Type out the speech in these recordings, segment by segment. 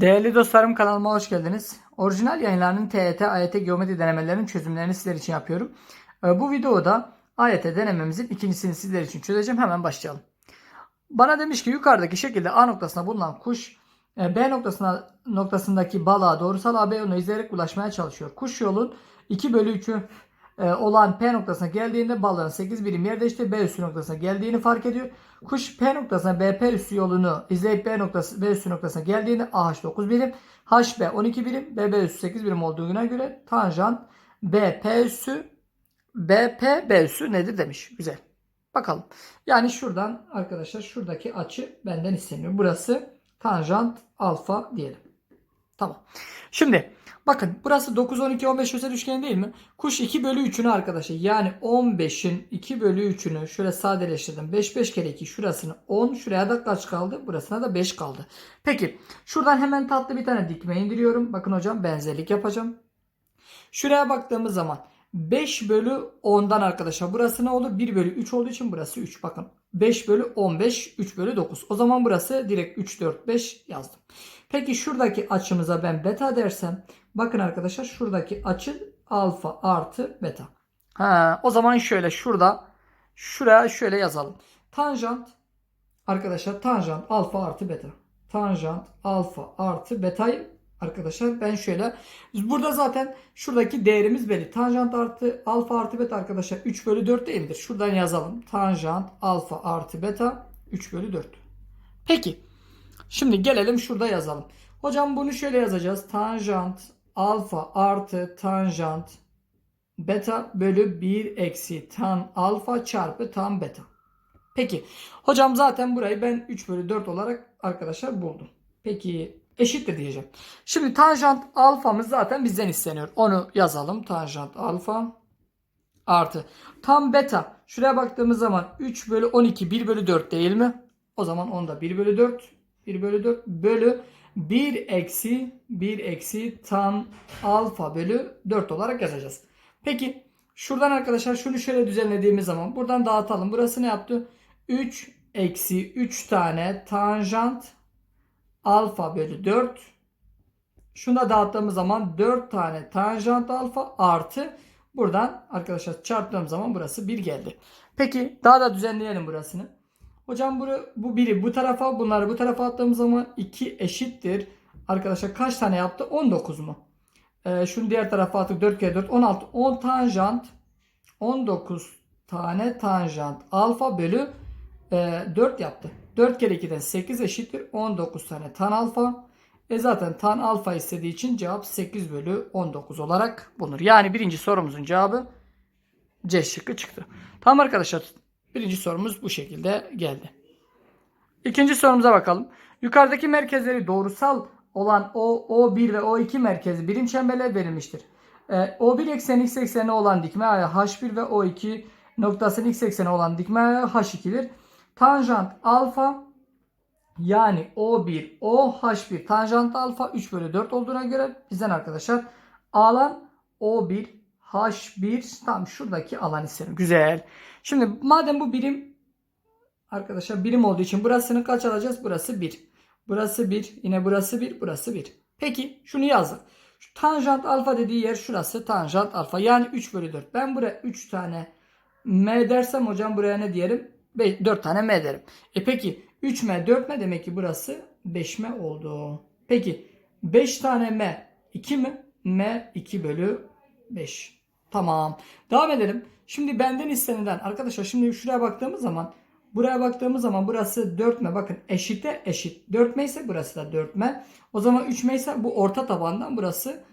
Değerli dostlarım kanalıma hoş geldiniz. Orijinal yayınlarının TYT, AYT geometri denemelerinin çözümlerini sizler için yapıyorum. Ee, Bu videoda AYT denememizin ikincisini sizler için çözeceğim. Hemen başlayalım. Bana demiş ki yukarıdaki şekilde A noktasına bulunan kuş e, B noktasına noktasındaki balığa doğrusal AB yolunu izleyerek ulaşmaya çalışıyor. Kuş yolun 2 bölü 3'ü e, olan P noktasına geldiğinde balığın 8 birim yer değişti. B üssü noktasına geldiğini fark ediyor. Kuş P noktasına BP üssü yolunu izleyip B noktası B üssü noktasına geldiğinde AH 9 birim, HB 12 birim, BB üssü 8 birim olduğuna göre tanjant BP üssü BP B üssü nedir demiş. Güzel. Bakalım. Yani şuradan arkadaşlar şuradaki açı benden isteniyor. Burası tanjant alfa diyelim. Tamam. Şimdi bakın burası 9, 12, 15 özel üçgen değil mi? Kuş 2 bölü 3'ünü arkadaşlar yani 15'in 2 bölü 3'ünü şöyle sadeleştirdim. 5 5 kere 2 şurasını 10 şuraya da kaç kaldı? Burasına da 5 kaldı. Peki şuradan hemen tatlı bir tane dikme indiriyorum. Bakın hocam benzerlik yapacağım. Şuraya baktığımız zaman 5 bölü 10'dan arkadaşlar burası ne olur? 1 bölü 3 olduğu için burası 3. Bakın 5 bölü 15 3 bölü 9. O zaman burası direkt 3 4 5 yazdım. Peki şuradaki açımıza ben beta dersem bakın arkadaşlar şuradaki açı alfa artı beta. Ha, o zaman şöyle şurada şuraya şöyle yazalım. Tanjant arkadaşlar tanjant alfa artı beta. Tanjant alfa artı betayı arkadaşlar ben şöyle burada zaten şuradaki değerimiz belli. Tanjant artı alfa artı beta arkadaşlar 3 bölü 4 değildir. Şuradan yazalım. Tanjant alfa artı beta 3 bölü 4. Peki. Şimdi gelelim şurada yazalım. Hocam bunu şöyle yazacağız. Tanjant alfa artı tanjant beta bölü 1 eksi tan alfa çarpı tan beta. Peki. Hocam zaten burayı ben 3 bölü 4 olarak arkadaşlar buldum. Peki eşittir diyeceğim. Şimdi tanjant alfamız zaten bizden isteniyor. Onu yazalım. Tanjant alfa artı tam beta. Şuraya baktığımız zaman 3 bölü 12 1 bölü 4 değil mi? O zaman onu da 1 bölü 4 1 bölü 4 bölü 1 eksi 1 eksi tan alfa bölü 4 olarak yazacağız. Peki şuradan arkadaşlar şunu şöyle düzenlediğimiz zaman buradan dağıtalım. Burası ne yaptı? 3 eksi 3 tane tanjant alfa bölü 4. Şunu da dağıttığımız zaman 4 tane tanjant alfa artı buradan arkadaşlar çarptığım zaman burası 1 geldi. Peki daha da düzenleyelim burasını. Hocam bu, bu biri bu tarafa bunları bu tarafa attığımız zaman 2 eşittir. Arkadaşlar kaç tane yaptı? 19 mu? Ee, şunu diğer tarafa attık 4 kere 4 16. 10 tanjant 19 tane tanjant alfa bölü e, 4 yaptı. 4 kere 2'den 8 eşittir. 19 tane tan alfa. E zaten tan alfa istediği için cevap 8 bölü 19 olarak bulunur. Yani birinci sorumuzun cevabı C şıkkı çıktı. Tamam arkadaşlar. Birinci sorumuz bu şekilde geldi. İkinci sorumuza bakalım. Yukarıdaki merkezleri doğrusal olan O, O1 ve O2 merkezi birim çemberler verilmiştir. E, O1 ekseni x ekseni olan dikme aya H1 ve O2 noktasının x ekseni olan dikme aya H2'dir. Tanjant alfa yani O1 OH1 tanjant alfa 3 bölü 4 olduğuna göre bizden arkadaşlar alan O1 H1 tam şuradaki alan isterim. Güzel. Şimdi madem bu birim arkadaşlar birim olduğu için burasını kaç alacağız? Burası 1. Burası 1. Yine burası 1. Burası 1. Peki şunu yazdık. Şu tanjant alfa dediği yer şurası tanjant alfa. Yani 3 bölü 4. Ben buraya 3 tane m dersem hocam buraya ne diyelim? 4 tane m derim. E peki 3m 4m demek ki burası 5m oldu. Peki 5 tane m 2 mi? m 2 bölü 5. Tamam. Devam edelim. Şimdi benden istenilen arkadaşlar şimdi şuraya baktığımız zaman buraya baktığımız zaman burası 4m bakın eşite eşit 4m ise burası da 4m. O zaman 3m ise bu orta tabandan burası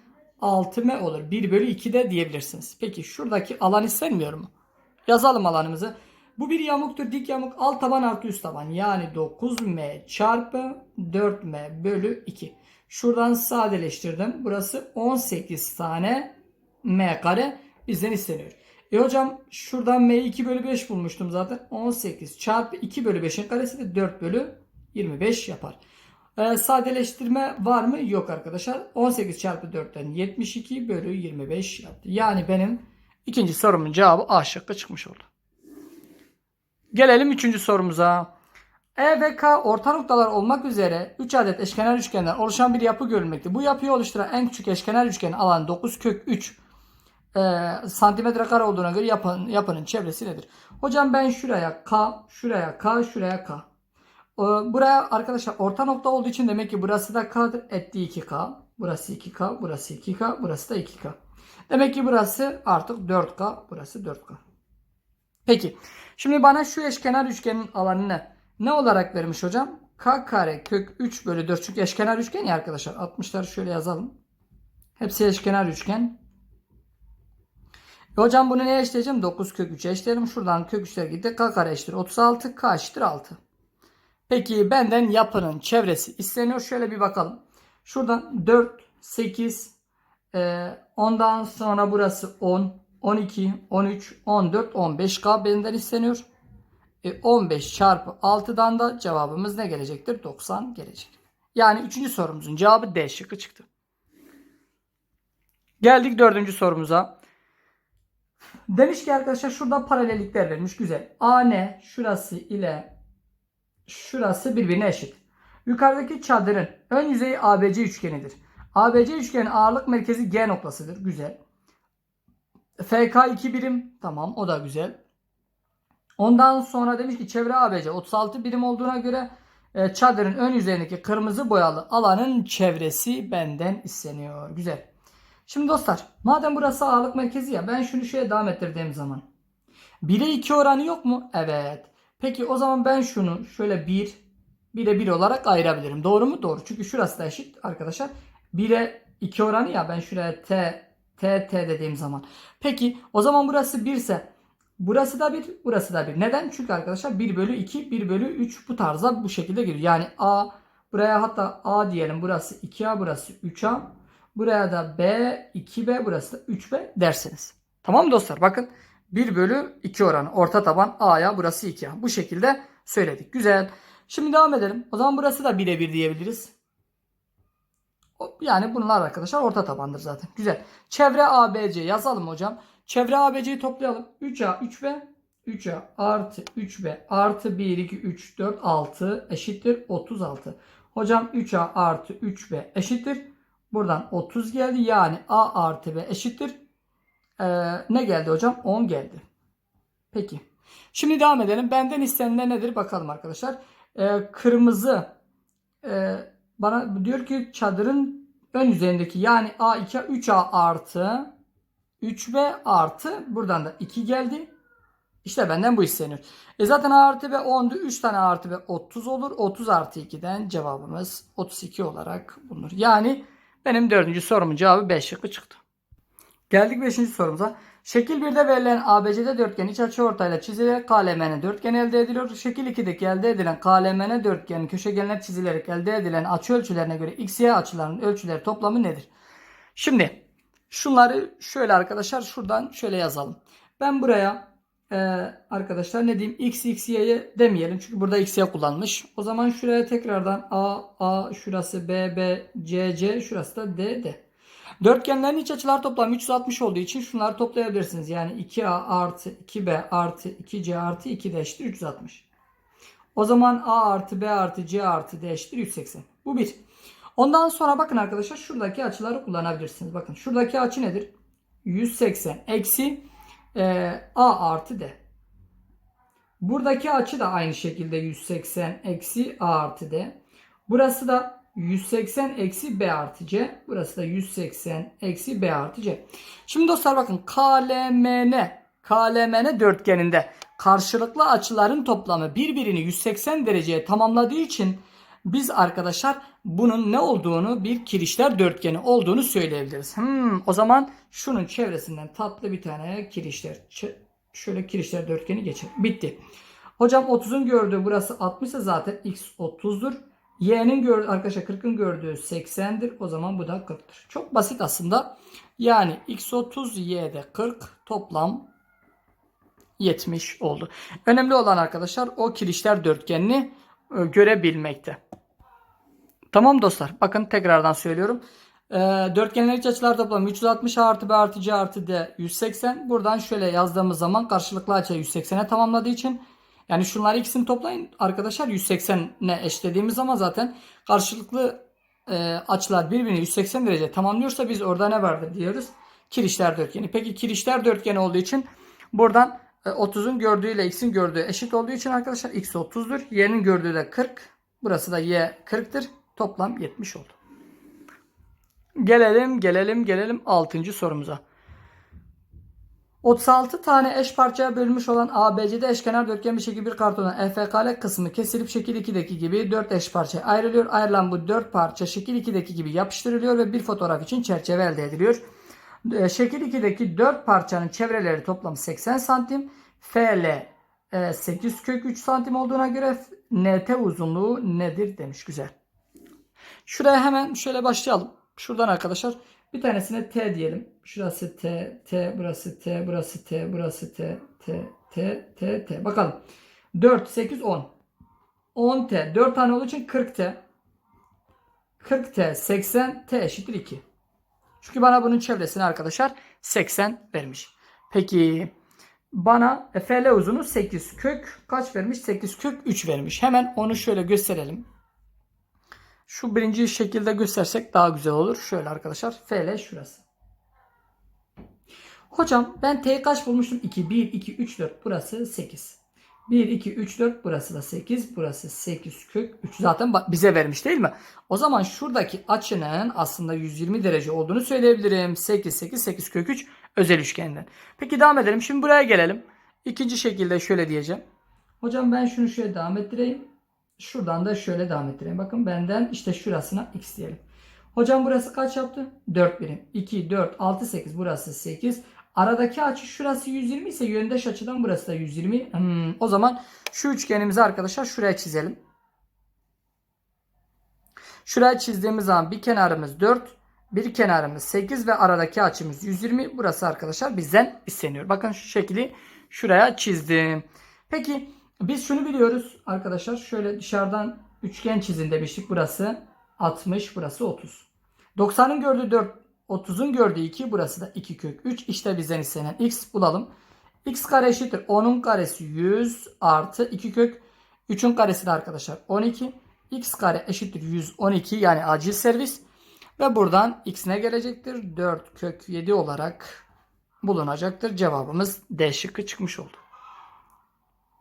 6m olur. 1 bölü 2 de diyebilirsiniz. Peki şuradaki alan istenmiyor mu? Yazalım alanımızı. Bu bir yamuktur. Dik yamuk alt taban artı üst taban. Yani 9m çarpı 4m bölü 2. Şuradan sadeleştirdim. Burası 18 tane m kare bizden isteniyor. E hocam şuradan m'yi 2 bölü 5 bulmuştum zaten. 18 çarpı 2 bölü 5'in karesi de 4 bölü 25 yapar. Ee, sadeleştirme var mı? Yok arkadaşlar. 18 çarpı 4'ten 72 bölü 25 yaptı. Yani benim ikinci sorumun cevabı A şıkkı çıkmış oldu. Gelelim üçüncü sorumuza. E ve K orta noktalar olmak üzere 3 adet eşkenar üçgenden oluşan bir yapı görülmekte. Bu yapıyı oluşturan en küçük eşkenar üçgen alan 9 kök 3 e, santimetre kare olduğuna göre yapının, yapının çevresi nedir? Hocam ben şuraya K, şuraya K, şuraya K. E, buraya arkadaşlar orta nokta olduğu için demek ki burası da K'dır. Etti 2K. Burası 2K, burası 2K, burası da 2K. Demek ki burası artık 4K, burası 4K. Peki. Şimdi bana şu eşkenar üçgenin alanını ne olarak vermiş hocam? K kare kök 3 bölü 4. Çünkü eşkenar üçgen ya arkadaşlar. 60'ları şöyle yazalım. Hepsi eşkenar üçgen. E hocam bunu neye eşleyeceğim? 9 kök 3'e eşleyelim. Şuradan kök 3'ler gitti. K kare eşittir 36. K eşittir 6. Peki benden yapının çevresi isteniyor. Şöyle bir bakalım. Şuradan 4, 8, e, ondan sonra burası 10, 12, 13, 14, 15K benden isteniyor. E, 15 çarpı 6'dan da cevabımız ne gelecektir? 90 gelecek. Yani 3. sorumuzun cevabı D şıkkı çıktı. Geldik 4. sorumuza. Demiş ki arkadaşlar şurada paralellikler vermiş. Güzel. AN şurası ile şurası birbirine eşit. Yukarıdaki çadırın ön yüzeyi ABC üçgenidir. ABC üçgenin ağırlık merkezi G noktasıdır. Güzel. FK 2 birim. Tamam o da güzel. Ondan sonra demiş ki çevre ABC 36 birim olduğuna göre e, çadırın ön yüzeyindeki kırmızı boyalı alanın çevresi benden isteniyor. Güzel. Şimdi dostlar madem burası ağırlık merkezi ya ben şunu şöyle devam ettirdiğim zaman 1'e 2 oranı yok mu? Evet. Peki o zaman ben şunu şöyle 1 1'e 1 olarak ayırabilirim. Doğru mu? Doğru. Çünkü şurası da eşit arkadaşlar. 1'e 2 oranı ya ben şuraya t t t dediğim zaman. Peki o zaman burası 1 ise burası da 1 burası da 1. Neden? Çünkü arkadaşlar 1 bölü 2 1 bölü 3 bu tarzda bu şekilde geliyor. Yani a buraya hatta a diyelim burası 2a burası 3a. Buraya da b 2b burası da 3b dersiniz. Tamam mı dostlar? Bakın 1 bölü 2 oranı. Orta taban A'ya burası 2A. Bu şekilde söyledik. Güzel. Şimdi devam edelim. O zaman burası da 1'e 1 diyebiliriz. Yani bunlar arkadaşlar orta tabandır zaten. Güzel. Çevre ABC yazalım hocam. Çevre ABC'yi toplayalım. 3A 3B 3A artı 3B artı 1 2 3 4 6 eşittir 36. Hocam 3A artı 3B eşittir. Buradan 30 geldi. Yani A artı B eşittir ee, ne geldi hocam? 10 geldi. Peki. Şimdi devam edelim. Benden istenilen nedir? Bakalım arkadaşlar. Ee, kırmızı e, bana diyor ki çadırın ön yüzeyindeki yani A2 3A artı 3B artı buradan da 2 geldi. İşte benden bu isteniyor. E zaten A artı B 10'du. 3 tane A artı B 30 olur. 30 artı 2'den cevabımız 32 olarak bulunur. Yani benim dördüncü sorumun cevabı 5 şıkkı çıktı. Geldik 5. sorumuza. Şekil 1'de verilen ABCD dörtgen iç açı ortayla çizilerek KLMN dörtgen elde ediliyor. Şekil 2'deki elde edilen KLMN dörtgenin köşegenler çizilerek elde edilen açı ölçülerine göre x, y açılarının ölçüleri toplamı nedir? Şimdi şunları şöyle arkadaşlar şuradan şöyle yazalım. Ben buraya e, arkadaşlar ne diyeyim x, x, y'ye demeyelim. Çünkü burada x, y kullanmış. O zaman şuraya tekrardan a, a şurası b, b, c, c şurası da d, d. Dörtgenlerin iç açılar toplamı 360 olduğu için şunları toplayabilirsiniz. Yani 2A artı 2B artı 2C artı 2 D eşittir 360. O zaman A artı B artı C artı D eşittir 180. Bu bir. Ondan sonra bakın arkadaşlar şuradaki açıları kullanabilirsiniz. Bakın şuradaki açı nedir? 180 eksi e, A artı D. Buradaki açı da aynı şekilde 180 eksi A artı D. Burası da 180 eksi B artı C. Burası da 180 eksi B artı C. Şimdi dostlar bakın KLMN KLMN dörtgeninde karşılıklı açıların toplamı birbirini 180 dereceye tamamladığı için biz arkadaşlar bunun ne olduğunu bir kirişler dörtgeni olduğunu söyleyebiliriz. Hmm, o zaman şunun çevresinden tatlı bir tane kirişler şöyle kirişler dörtgeni geçelim. Bitti. Hocam 30'un gördüğü burası 60 ise zaten x 30'dur. Y'nin gördüğü arkadaşlar 40'ın gördüğü 80'dir. O zaman bu da 40'tır. Çok basit aslında. Yani x 30 y'de 40 toplam 70 oldu. Önemli olan arkadaşlar o kirişler dörtgenini görebilmekte. Tamam dostlar. Bakın tekrardan söylüyorum. E, dörtgenler iç açılar toplamı 360 artı b artı c artı d 180. Buradan şöyle yazdığımız zaman karşılıklı açı 180'e tamamladığı için Yani şunları ikisini toplayın arkadaşlar 180'e eşlediğimiz zaman zaten karşılıklı e, açılar birbirini 180 derece tamamlıyorsa biz orada ne vardır diyoruz? Kirişler dörtgeni. Peki kirişler dörtgeni olduğu için buradan e, 30'un gördüğüyle x'in gördüğü eşit olduğu için arkadaşlar x 30'dur. Y'nin gördüğü de 40. Burası da y 40'tır. Toplam 70 oldu. Gelelim gelelim gelelim 6. sorumuza. 36 tane eş parçaya bölünmüş olan ABC'de eşkenar dörtgen bir şekil bir kartonun EFK'lı kısmı kesilip şekil 2'deki gibi 4 eş parçaya ayrılıyor. Ayrılan bu 4 parça şekil 2'deki gibi yapıştırılıyor ve bir fotoğraf için çerçeve elde ediliyor. E, Şekil 2'deki 4 parçanın çevreleri toplam 80 santim. FL e, 8 kök 3 santim olduğuna göre NT uzunluğu nedir demiş. Güzel. Şuraya hemen şöyle başlayalım. Şuradan arkadaşlar bir tanesine T diyelim. Şurası T, T, burası T, burası T, burası T, T, T, T, T. Bakalım. 4, 8, 10. 10 T. 4 tane olduğu için 40 T. 40 T, 80 T eşittir 2. Çünkü bana bunun çevresini arkadaşlar 80 vermiş. Peki bana FL uzunu 8 kök kaç vermiş? 8 kök 3 vermiş. Hemen onu şöyle gösterelim. Şu birinci şekilde göstersek daha güzel olur. Şöyle arkadaşlar. FL şurası. Hocam ben T'yi kaç bulmuştum? 2, 1, 2, 3, 4. Burası 8. 1, 2, 3, 4. Burası da 8. Burası 8 kök 3. Zaten bize vermiş değil mi? O zaman şuradaki açının aslında 120 derece olduğunu söyleyebilirim. 8, 8, 8 kök 3 özel üçgenden. Peki devam edelim. Şimdi buraya gelelim. İkinci şekilde şöyle diyeceğim. Hocam ben şunu şöyle devam ettireyim. Şuradan da şöyle devam ettireyim. Bakın benden işte şurasına x diyelim. Hocam burası kaç yaptı? 4 birim. 2, 4, 6, 8. Burası 8. Aradaki açı şurası 120 ise yöndeş açıdan burası da 120. Hmm, o zaman şu üçgenimizi arkadaşlar şuraya çizelim. Şuraya çizdiğimiz zaman bir kenarımız 4, bir kenarımız 8 ve aradaki açımız 120. Burası arkadaşlar bizden isteniyor. Bakın şu şekli şuraya çizdim. Peki biz şunu biliyoruz arkadaşlar. Şöyle dışarıdan üçgen çizin demiştik. Burası 60, burası 30. 90'ın gördüğü 4, 30'un gördüğü 2, burası da 2 kök 3. İşte bizden istenen x bulalım. x kare eşittir. 10'un karesi 100 artı 2 kök 3'ün karesi de arkadaşlar 12. x kare eşittir 112 yani acil servis. Ve buradan x ne gelecektir? 4 kök 7 olarak bulunacaktır. Cevabımız D şıkkı çıkmış oldu.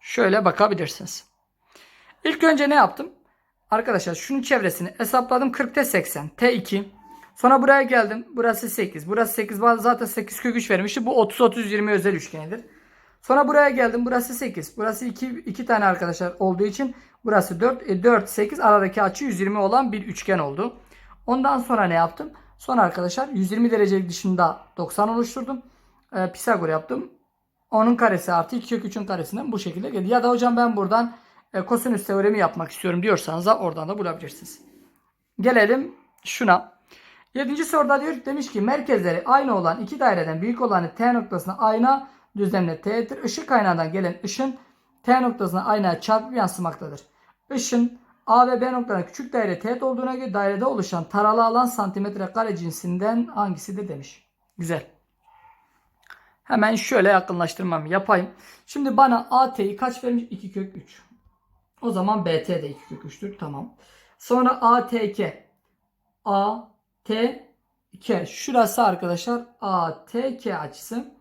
Şöyle bakabilirsiniz. İlk önce ne yaptım? Arkadaşlar şunun çevresini hesapladım. 40'te 80. T2. Sonra buraya geldim. Burası 8. Burası 8. Zaten 8 kök 3 vermişti. Bu 30 30 20 özel üçgenidir. Sonra buraya geldim. Burası 8. Burası 2 2 tane arkadaşlar olduğu için burası 4 e, 4 8 aradaki açı 120 olan bir üçgen oldu. Ondan sonra ne yaptım? Sonra arkadaşlar 120 derecelik dışında 90 oluşturdum. E, Pisagor yaptım. Onun karesi artı 2 kök 3'ün karesinden bu şekilde geldi. Ya da hocam ben buradan e, kosinüs teoremi yapmak istiyorum diyorsanız da oradan da bulabilirsiniz. Gelelim şuna. 7. soruda diyor demiş ki merkezleri aynı olan iki daireden büyük olanı T noktasına ayna düzlemle T'dir. Işık kaynağından gelen ışın T noktasına aynaya çarpıp yansımaktadır. Işın A ve B noktalarına küçük daire teğet olduğuna göre dairede oluşan taralı alan santimetre kare cinsinden hangisidir demiş. Güzel. Hemen şöyle yakınlaştırmamı yapayım. Şimdi bana AT'yi kaç vermiş? 2 kök 3. O zaman BT de 2 kök 3'tür. Tamam. Sonra ATK. ATK. Şurası arkadaşlar ATK açısı.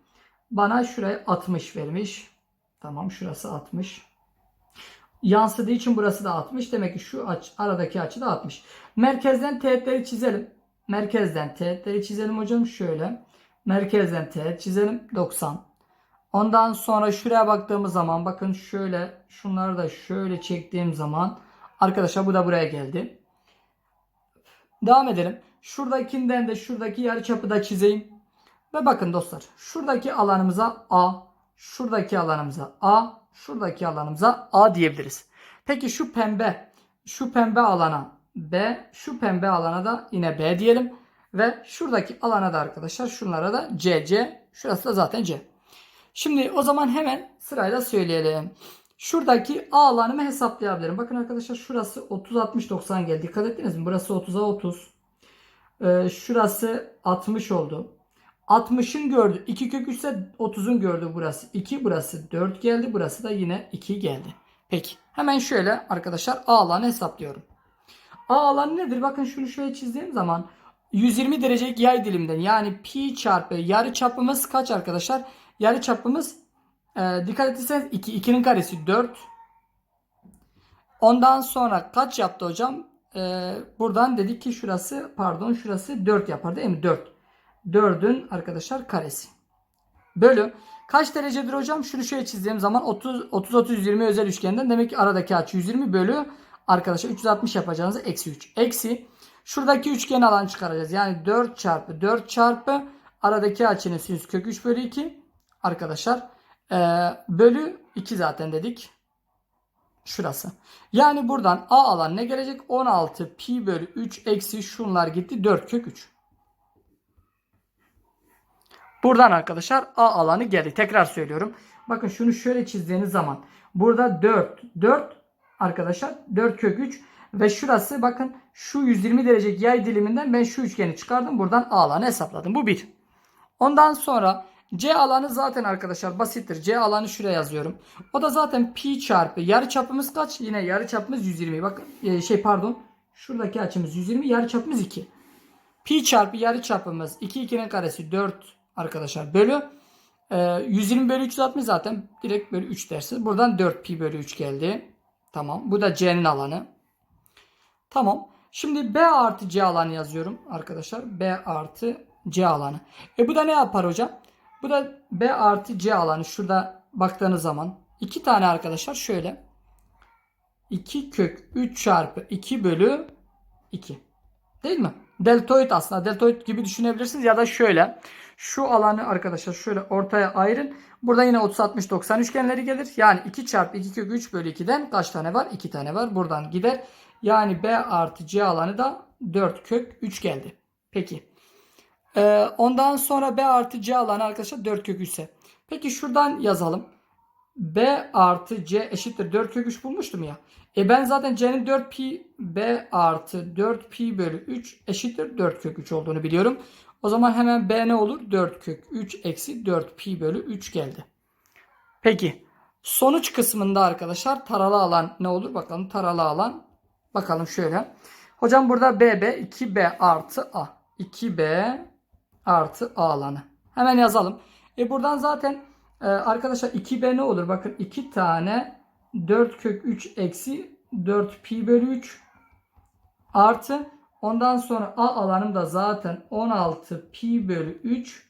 Bana şuraya 60 vermiş. Tamam şurası 60. Yansıdığı için burası da 60. Demek ki şu aç, aradaki açı da 60. Merkezden teğetleri çizelim. Merkezden teğetleri çizelim hocam. Şöyle. Merkezden teğet çizelim. 90. Ondan sonra şuraya baktığımız zaman bakın şöyle şunları da şöyle çektiğim zaman arkadaşlar bu da buraya geldi. Devam edelim. Şuradakinden de şuradaki yarıçapı da çizeyim. Ve bakın dostlar şuradaki alanımıza A, şuradaki alanımıza A, şuradaki alanımıza A diyebiliriz. Peki şu pembe, şu pembe alana B, şu pembe alana da yine B diyelim. Ve şuradaki alana da arkadaşlar şunlara da C, C. Şurası da zaten C. Şimdi o zaman hemen sırayla söyleyelim. Şuradaki A alanımı hesaplayabilirim. Bakın arkadaşlar şurası 30 60 90 geldi. Dikkat ettiniz mi? Burası 30'a 30. Ee, şurası 60 oldu. 60'ın gördü. 2 kök 3 ise 30'un gördü burası. 2 burası 4 geldi. Burası da yine 2 geldi. Peki. Hemen şöyle arkadaşlar A alanı hesaplıyorum. A alanı nedir? Bakın şunu şöyle çizdiğim zaman 120 derecelik yay dilimden yani pi çarpı yarı çapımız kaç arkadaşlar? Yarı çapımız e, dikkat etseniz 2. 2'nin karesi 4. Ondan sonra kaç yaptı hocam? E, buradan dedik ki şurası pardon şurası 4 yapar değil mi? 4. 4'ün arkadaşlar karesi. Bölü. Kaç derecedir hocam? Şunu şöyle çizdiğim zaman 30 30 30 120 özel üçgenden demek ki aradaki açı 120 bölü arkadaşlar 360 yapacağınızı eksi 3. Eksi şuradaki üçgen alan çıkaracağız. Yani 4 çarpı 4 çarpı aradaki açının sinüs kök 3 bölü 2 arkadaşlar ee, bölü 2 zaten dedik. Şurası. Yani buradan A alan ne gelecek? 16 pi bölü 3 eksi şunlar gitti 4 kök 3. Buradan arkadaşlar A alanı geldi. Tekrar söylüyorum. Bakın şunu şöyle çizdiğiniz zaman burada 4 4 arkadaşlar 4 kök 3 ve şurası bakın şu 120 derecelik yay diliminden ben şu üçgeni çıkardım. Buradan A alanı hesapladım. Bu bir. Ondan sonra C alanı zaten arkadaşlar basittir. C alanı şuraya yazıyorum. O da zaten pi çarpı yarı çapımız kaç? Yine yarı çapımız 120. Bakın e, şey pardon. Şuradaki açımız 120. Yarı çapımız 2. Pi çarpı yarı çapımız 2 2'nin karesi 4 arkadaşlar bölü. E, 120 bölü 360 zaten direkt bölü 3 dersiniz. Buradan 4 pi bölü 3 geldi. Tamam. Bu da C'nin alanı. Tamam. Şimdi B artı C alanı yazıyorum arkadaşlar. B artı C alanı. E bu da ne yapar hocam? Bu da B artı C alanı. Şurada baktığınız zaman iki tane arkadaşlar şöyle 2 kök 3 çarpı 2 bölü 2. Değil mi? Deltoid aslında. Deltoid gibi düşünebilirsiniz. Ya da şöyle. Şu alanı arkadaşlar şöyle ortaya ayırın. Burada yine 30 60 90 üçgenleri gelir. Yani 2 çarpı 2 kök 3 bölü 2'den kaç tane var? 2 tane var. Buradan gider. Yani B artı C alanı da 4 kök 3 geldi. Peki. Ee, ondan sonra B artı C alanı arkadaşlar 4 kök 3 ise. Peki şuradan yazalım. B artı C eşittir 4 kök 3 bulmuştum ya. E ben zaten C'nin 4 pi B artı 4 pi bölü 3 eşittir 4 kök 3 olduğunu biliyorum. O zaman hemen B ne olur? 4 kök 3 eksi 4 pi bölü 3 geldi. Peki. Sonuç kısmında arkadaşlar taralı alan ne olur? Bakalım taralı alan. Bakalım şöyle. Hocam burada BB 2B artı A. 2B artı A alanı. Hemen yazalım. E buradan zaten e, arkadaşlar 2B ne olur? Bakın 2 tane 4 kök 3 eksi 4 pi bölü 3 artı ondan sonra A alanım da zaten 16 pi bölü 3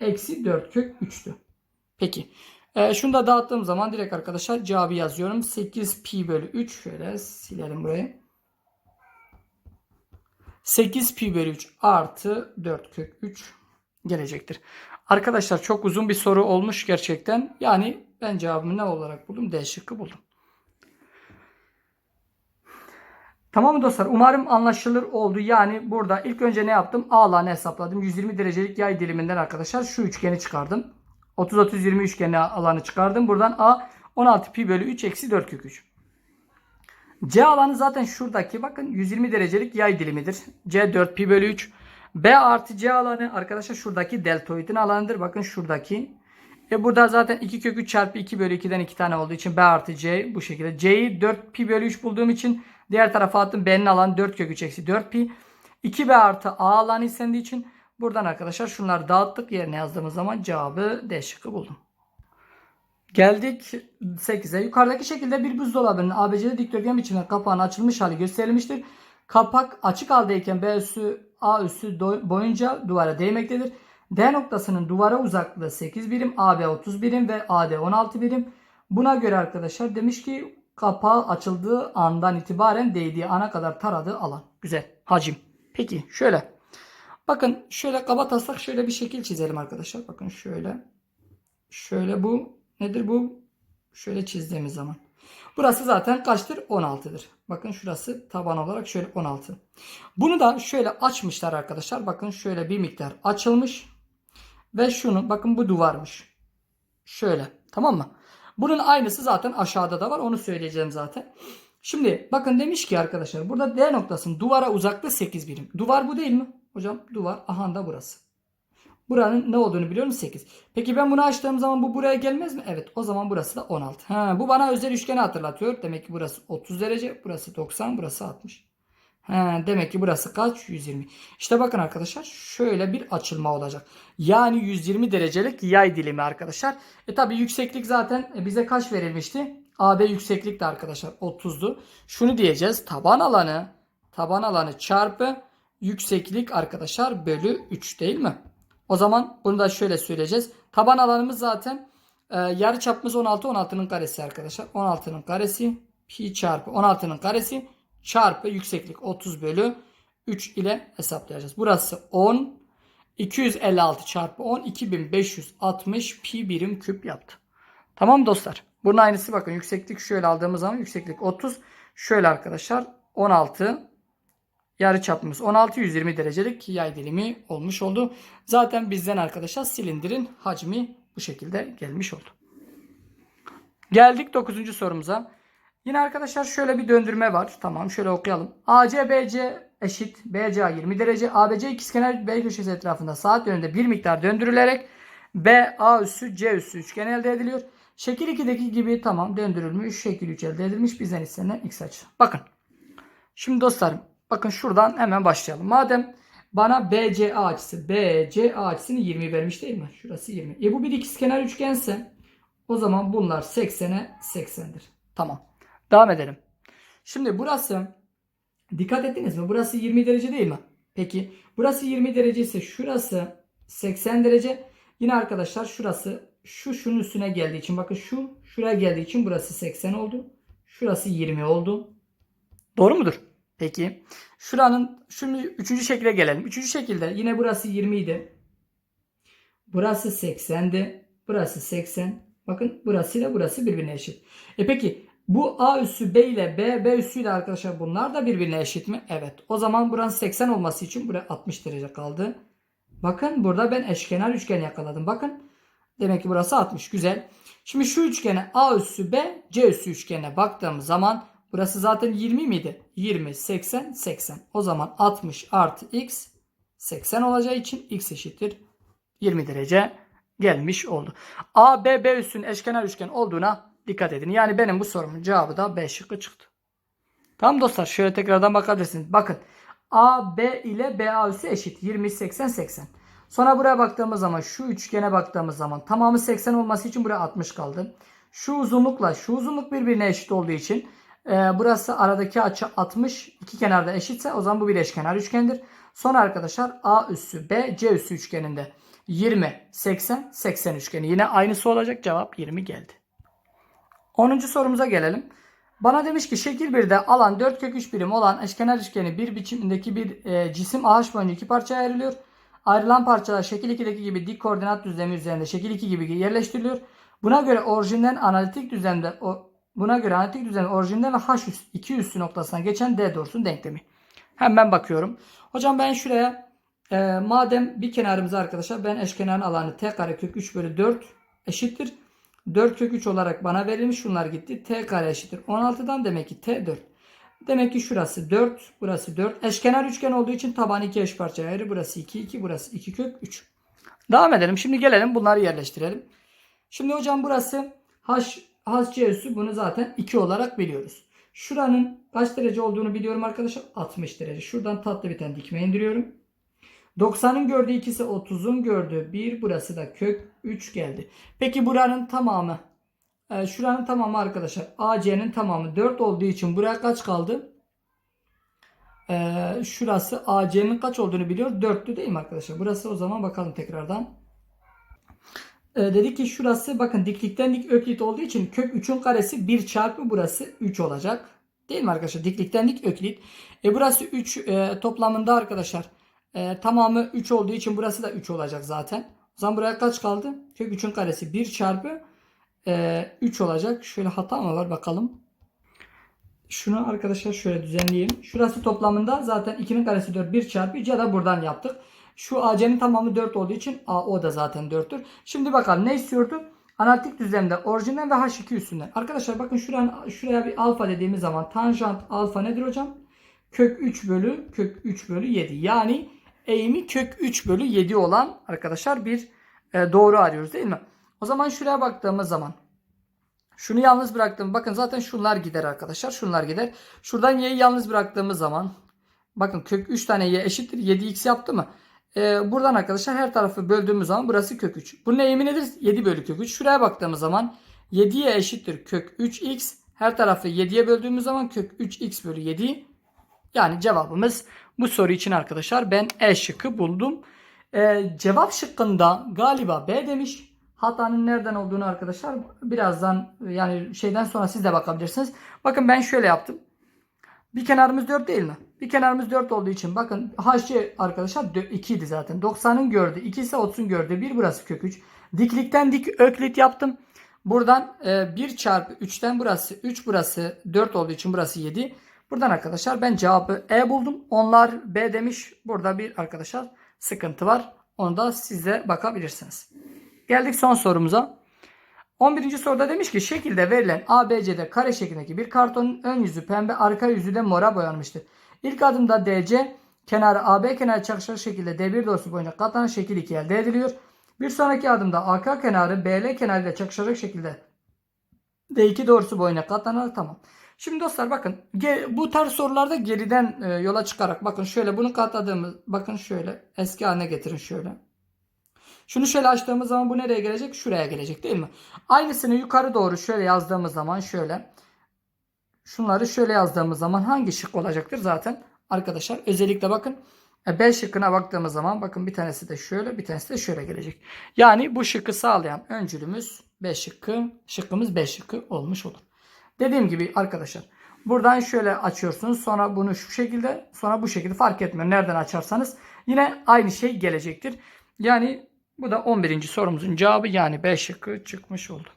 eksi 4 kök 3'tü. Peki. E, şunu da dağıttığım zaman direkt arkadaşlar cevabı yazıyorum. 8 pi bölü 3 şöyle silelim burayı. 8 pi bölü 3 artı 4 kök 3 gelecektir. Arkadaşlar çok uzun bir soru olmuş gerçekten. Yani ben cevabımı ne olarak buldum? D şıkkı buldum. Tamam mı dostlar? Umarım anlaşılır oldu. Yani burada ilk önce ne yaptım? A alanı hesapladım. 120 derecelik yay diliminden arkadaşlar şu üçgeni çıkardım. 30-30-20 üçgeni alanı çıkardım. Buradan A 16 pi bölü 3 eksi 4 kök 3. C alanı zaten şuradaki bakın 120 derecelik yay dilimidir. C 4 pi bölü 3. B artı C alanı arkadaşlar şuradaki deltoidin alanıdır. Bakın şuradaki. E burada zaten 2 kök 3 çarpı 2 bölü 2'den 2 tane olduğu için B artı C bu şekilde. C'yi 4 pi bölü 3 bulduğum için diğer tarafa attım. B'nin alanı 4 kök 3 eksi 4 pi. 2B artı A alanı istendiği için buradan arkadaşlar şunları dağıttık. Yerine yazdığımız zaman cevabı D şıkkı buldum. Geldik 8'e. Yukarıdaki şekilde bir buzdolabının ABC'de dikdörtgen biçimde kapağının açılmış hali gösterilmiştir. Kapak açık haldeyken B üssü A üssü boyunca duvara değmektedir. D noktasının duvara uzaklığı 8 birim, AB 30 birim ve AD 16 birim. Buna göre arkadaşlar demiş ki kapağı açıldığı andan itibaren değdiği ana kadar taradığı alan. Güzel. Hacim. Peki şöyle. Bakın şöyle kaba taslak şöyle bir şekil çizelim arkadaşlar. Bakın şöyle. Şöyle bu nedir bu? Şöyle çizdiğimiz zaman. Burası zaten kaçtır? 16'dır. Bakın şurası taban olarak şöyle 16. Bunu da şöyle açmışlar arkadaşlar. Bakın şöyle bir miktar açılmış. Ve şunu bakın bu duvarmış. Şöyle tamam mı? Bunun aynısı zaten aşağıda da var. Onu söyleyeceğim zaten. Şimdi bakın demiş ki arkadaşlar burada D noktasının duvara uzaklığı 8 birim. Duvar bu değil mi? Hocam duvar aha da burası. Buranın ne olduğunu biliyorum 8. Peki ben bunu açtığım zaman bu buraya gelmez mi? Evet o zaman burası da 16. Ha, bu bana özel üçgeni hatırlatıyor. Demek ki burası 30 derece. Burası 90. Burası 60. Ha, demek ki burası kaç? 120. İşte bakın arkadaşlar şöyle bir açılma olacak. Yani 120 derecelik yay dilimi arkadaşlar. E tabi yükseklik zaten bize kaç verilmişti? AB yükseklik de arkadaşlar 30'du. Şunu diyeceğiz. Taban alanı taban alanı çarpı yükseklik arkadaşlar bölü 3 değil mi? O zaman bunu da şöyle söyleyeceğiz. Taban alanımız zaten e, yarı çapımız 16 16'nın karesi arkadaşlar. 16'nın karesi pi çarpı 16'nın karesi çarpı yükseklik 30 bölü 3 ile hesaplayacağız. Burası 10 256 çarpı 10 2560 pi birim küp yaptı. Tamam dostlar. Bunun aynısı bakın yükseklik şöyle aldığımız zaman yükseklik 30. Şöyle arkadaşlar 16 yarı çapımız 16 120 derecelik yay dilimi olmuş oldu. Zaten bizden arkadaşlar silindirin hacmi bu şekilde gelmiş oldu. Geldik 9. sorumuza. Yine arkadaşlar şöyle bir döndürme var. Tamam şöyle okuyalım. AC BC eşit BCA 20 derece. ABC ikizkenar B köşesi etrafında saat yönünde bir miktar döndürülerek BA üssü C üssü üçgen elde ediliyor. Şekil 2'deki gibi tamam döndürülmüş. Şekil 3 elde edilmiş. Bizden istenen x açı. Bakın. Şimdi dostlarım bakın şuradan hemen başlayalım. Madem bana BCA açısı BCA açısını 20 vermiş değil mi? Şurası 20. E bu bir ikizkenar üçgense o zaman bunlar 80'e 80'dir. Tamam. Devam edelim. Şimdi burası dikkat ettiniz mi? Burası 20 derece değil mi? Peki burası 20 derece ise şurası 80 derece. Yine arkadaşlar şurası şu şunun üstüne geldiği için bakın şu şuraya geldiği için burası 80 oldu. Şurası 20 oldu. Doğru mudur? Peki. Şuranın şunu üçüncü şekilde gelelim. Üçüncü şekilde yine burası 20 idi. Burası 80'di. Burası 80. Bakın burası ile burası birbirine eşit. E peki bu A üssü B ile B, B üssü ile arkadaşlar bunlar da birbirine eşit mi? Evet. O zaman buranın 80 olması için buraya 60 derece kaldı. Bakın burada ben eşkenar üçgen yakaladım. Bakın. Demek ki burası 60. Güzel. Şimdi şu üçgene A üssü B, C üssü üçgenine baktığımız zaman burası zaten 20 miydi? 20, 80, 80. O zaman 60 artı x 80 olacağı için x eşittir 20 derece gelmiş oldu. A, B, B üssünün eşkenar üçgen olduğuna dikkat edin. Yani benim bu sorumun cevabı da B şıkkı çıktı. Tamam dostlar şöyle tekrardan bakabilirsiniz. Bakın A, B ile BA üssü eşit. 20, 80, 80. Sonra buraya baktığımız zaman şu üçgene baktığımız zaman tamamı 80 olması için buraya 60 kaldı. Şu uzunlukla şu uzunluk birbirine eşit olduğu için e, burası aradaki açı 60. iki kenarda eşitse o zaman bu bir eşkenar üçgendir. Sonra arkadaşlar A üssü B C üssü üçgeninde 20, 80, 80 üçgeni. Yine aynısı olacak. Cevap 20 geldi. 10. sorumuza gelelim. Bana demiş ki şekil 1'de alan 4 kök 3 birim olan eşkenar üçgeni bir biçimindeki bir e, cisim AH boyunca iki parçaya ayrılıyor. Ayrılan parçalar şekil 2'deki gibi dik koordinat düzlemi üzerinde şekil 2 gibi yerleştiriliyor. Buna göre orijinden analitik düzlemde o, buna göre analitik düzlemde orijinden ve H üst, 2 üssü noktasına geçen D doğrusunun denklemi. Hemen bakıyorum. Hocam ben şuraya e, madem bir kenarımıza arkadaşlar ben eşkenarın alanı t kare kök 3 bölü 4 eşittir. 4 kök 3 olarak bana verilmiş. Şunlar gitti. T kare eşittir. 16'dan demek ki T 4. Demek ki şurası 4. Burası 4. Eşkenar üçgen olduğu için taban 2 eş parçaya ayrı. Burası 2 2. Burası 2 kök 3. Devam edelim. Şimdi gelelim bunları yerleştirelim. Şimdi hocam burası H, HC üssü bunu zaten 2 olarak biliyoruz. Şuranın kaç derece olduğunu biliyorum arkadaşlar. 60 derece. Şuradan tatlı bir tane dikme indiriyorum. 90'ın gördüğü ikisi 30'un gördüğü 1 burası da kök 3 geldi. Peki buranın tamamı e, şuranın tamamı arkadaşlar AC'nin tamamı 4 olduğu için buraya kaç kaldı? E, şurası AC'nin kaç olduğunu biliyor. 4'tü değil mi arkadaşlar? Burası o zaman bakalım tekrardan. E, dedik ki şurası bakın diklikten dik öklit olduğu için kök 3'ün karesi 1 çarpı burası 3 olacak. Değil mi arkadaşlar? Diklikten dik öklit. E burası 3 e, toplamında arkadaşlar e, tamamı 3 olduğu için burası da 3 olacak zaten. O zaman buraya kaç kaldı? Kök 3'ün karesi 1 çarpı e, 3 olacak. Şöyle hata mı var bakalım. Şunu arkadaşlar şöyle düzenleyeyim. Şurası toplamında zaten 2'nin karesi 4 1 çarpı 3 ya da buradan yaptık. Şu AC'nin tamamı 4 olduğu için AO da zaten 4'tür. Şimdi bakalım ne istiyordu? Analitik düzlemde orijinden ve H2 üstünden. Arkadaşlar bakın şuran, şuraya bir alfa dediğimiz zaman tanjant alfa nedir hocam? Kök 3 bölü kök 3 bölü 7. Yani eğimi kök 3 bölü 7 olan arkadaşlar bir e, doğru arıyoruz değil mi? O zaman şuraya baktığımız zaman şunu yalnız bıraktım. Bakın zaten şunlar gider arkadaşlar. Şunlar gider. Şuradan y'yi yalnız bıraktığımız zaman bakın kök 3 tane y eşittir 7x yaptı mı? Ee, buradan arkadaşlar her tarafı böldüğümüz zaman burası kök 3. Bunun eğimi nedir? 7 bölü kök 3. Şuraya baktığımız zaman 7'ye eşittir kök 3x. Her tarafı 7'ye böldüğümüz zaman kök 3x bölü 7. Yani cevabımız bu soru için arkadaşlar ben E şıkkı buldum. Ee, cevap şıkkında galiba B demiş. Hatanın nereden olduğunu arkadaşlar birazdan yani şeyden sonra siz de bakabilirsiniz. Bakın ben şöyle yaptım. Bir kenarımız 4 değil mi? Bir kenarımız 4 olduğu için bakın HC arkadaşlar 2 idi zaten. 90'ın gördü. 2 ise 30'un gördü. 1 burası kök 3. Diklikten dik öklit yaptım. Buradan e, 1 çarpı 3'ten burası 3 burası 4 olduğu için burası 7. Buradan arkadaşlar ben cevabı E buldum. Onlar B demiş. Burada bir arkadaşlar sıkıntı var. Onu da siz de bakabilirsiniz. Geldik son sorumuza. 11. soruda demiş ki şekilde verilen ABC'de kare şeklindeki bir kartonun ön yüzü pembe arka yüzü de mora boyanmıştır. İlk adımda DC kenarı AB kenarı çakışacak şekilde D1 doğrusu boyunca katlanan şekil 2 elde ediliyor. Bir sonraki adımda AK kenarı BL kenarıyla çakışacak şekilde D2 doğrusu boyunca katlanarak tamam. Şimdi dostlar bakın bu tarz sorularda geriden e, yola çıkarak bakın şöyle bunu katladığımız bakın şöyle eski haline getirin şöyle. Şunu şöyle açtığımız zaman bu nereye gelecek? Şuraya gelecek değil mi? Aynısını yukarı doğru şöyle yazdığımız zaman şöyle. Şunları şöyle yazdığımız zaman hangi şık olacaktır zaten? Arkadaşlar özellikle bakın e, B şıkkına baktığımız zaman bakın bir tanesi de şöyle bir tanesi de şöyle gelecek. Yani bu şıkkı sağlayan öncülümüz B şıkkı. Şıkkımız B şıkkı olmuş olur. Dediğim gibi arkadaşlar buradan şöyle açıyorsunuz. Sonra bunu şu şekilde sonra bu şekilde fark etmiyor. Nereden açarsanız yine aynı şey gelecektir. Yani bu da 11. sorumuzun cevabı yani B şıkkı çıkmış oldu.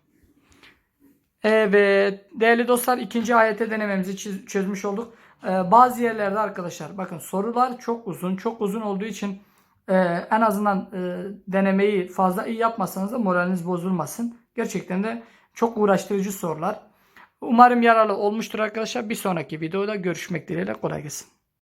Evet değerli dostlar ikinci ayete denememizi çiz- çözmüş olduk. Ee, bazı yerlerde arkadaşlar bakın sorular çok uzun. Çok uzun olduğu için e, en azından e, denemeyi fazla iyi yapmasanız da moraliniz bozulmasın. Gerçekten de çok uğraştırıcı sorular. Umarım yararlı olmuştur arkadaşlar. Bir sonraki videoda görüşmek dileğiyle kolay gelsin.